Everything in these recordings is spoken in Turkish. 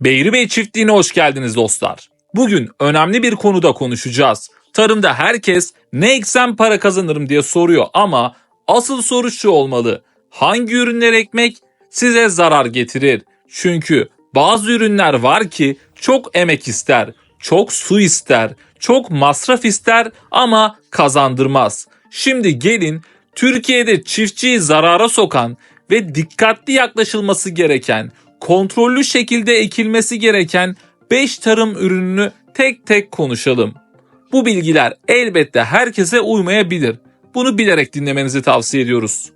Beyri Bey çiftliğine hoş geldiniz dostlar. Bugün önemli bir konuda konuşacağız. Tarımda herkes ne eksem para kazanırım diye soruyor ama asıl soru şu olmalı. Hangi ürünler ekmek size zarar getirir? Çünkü bazı ürünler var ki çok emek ister, çok su ister, çok masraf ister ama kazandırmaz. Şimdi gelin Türkiye'de çiftçiyi zarara sokan ve dikkatli yaklaşılması gereken, kontrollü şekilde ekilmesi gereken 5 tarım ürününü tek tek konuşalım. Bu bilgiler elbette herkese uymayabilir. Bunu bilerek dinlemenizi tavsiye ediyoruz.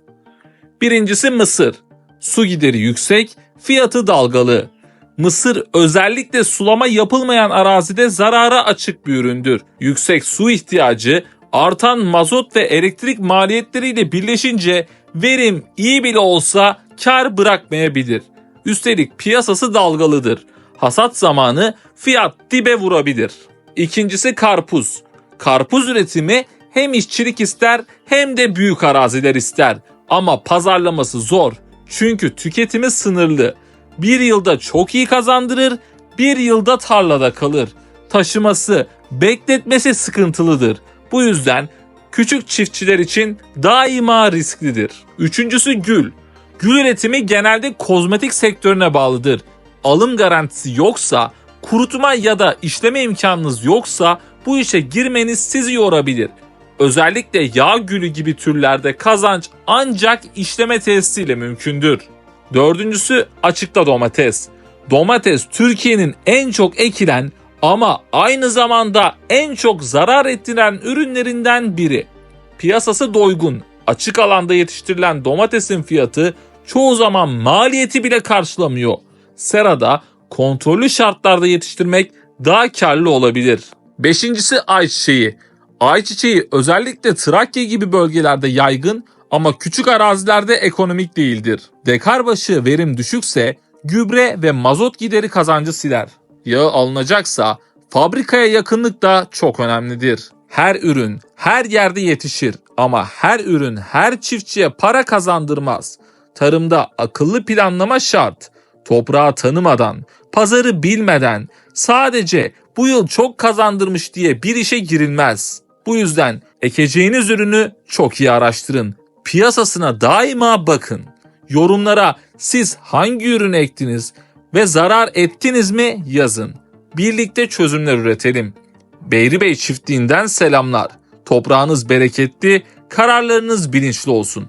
Birincisi mısır. Su gideri yüksek, fiyatı dalgalı. Mısır özellikle sulama yapılmayan arazide zarara açık bir üründür. Yüksek su ihtiyacı artan mazot ve elektrik maliyetleriyle birleşince verim iyi bile olsa kar bırakmayabilir. Üstelik piyasası dalgalıdır. Hasat zamanı fiyat dibe vurabilir. İkincisi karpuz. Karpuz üretimi hem işçilik ister hem de büyük araziler ister. Ama pazarlaması zor. Çünkü tüketimi sınırlı. Bir yılda çok iyi kazandırır, bir yılda tarlada kalır. Taşıması, bekletmesi sıkıntılıdır. Bu yüzden küçük çiftçiler için daima risklidir. Üçüncüsü gül. Gül üretimi genelde kozmetik sektörüne bağlıdır. Alım garantisi yoksa, kurutma ya da işleme imkanınız yoksa bu işe girmeniz sizi yorabilir. Özellikle yağ gülü gibi türlerde kazanç ancak işleme tesisiyle mümkündür. Dördüncüsü açıkta domates. Domates Türkiye'nin en çok ekilen ama aynı zamanda en çok zarar ettiren ürünlerinden biri. Piyasası doygun, açık alanda yetiştirilen domatesin fiyatı çoğu zaman maliyeti bile karşılamıyor. Serada kontrollü şartlarda yetiştirmek daha karlı olabilir. Beşincisi ayçiçeği. Ayçiçeği özellikle Trakya gibi bölgelerde yaygın ama küçük arazilerde ekonomik değildir. Dekar başı verim düşükse gübre ve mazot gideri kazancı siler. Yağı alınacaksa fabrikaya yakınlık da çok önemlidir. Her ürün her yerde yetişir ama her ürün her çiftçiye para kazandırmaz. Tarımda akıllı planlama şart. Toprağı tanımadan, pazarı bilmeden sadece bu yıl çok kazandırmış diye bir işe girilmez. Bu yüzden ekeceğiniz ürünü çok iyi araştırın. Piyasasına daima bakın. Yorumlara siz hangi ürünü ektiniz ve zarar ettiniz mi yazın. Birlikte çözümler üretelim. Beyri Bey çiftliğinden selamlar. Toprağınız bereketli, kararlarınız bilinçli olsun.